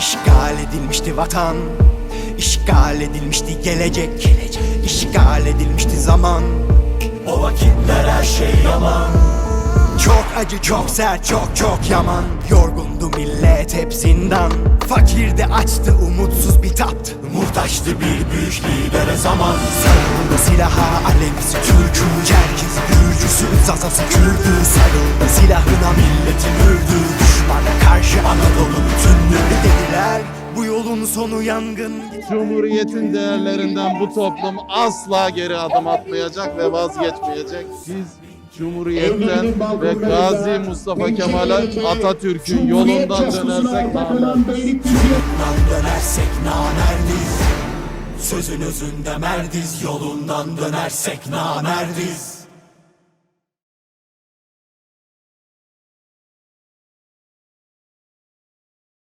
İşgal edilmişti vatan. İşgal edilmişti gelecek. İşgal edilmişti zaman. O vakitler her şey yaman Çok acı çok sert çok çok yaman. Yorgundu millet hep zindan. Fakir de açtı umutsuz bir tat Muhtaçtı bir büyük lidere zaman. Sarıldı silaha alemsi türkü Çerkez gürcüsü zazası kürdü. Sarıldı silahına milletin ürdü yolun sonu yangın. Cumhuriyetin değerlerinden bu toplum asla geri adım atmayacak ve vazgeçmeyecek. Biz Cumhuriyetten ve Gazi Mustafa Kemal Atatürk'ün yolundan dönersek. Yolundan dönersek namerdiz Sözün özünde merdiz. Yolundan dönersek namerdiz